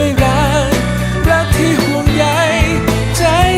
วย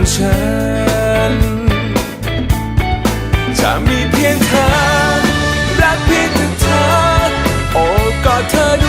ของฉัน จะมีเพียงเธอ รักเพียงแต่เธอ โอ้กอดเธอ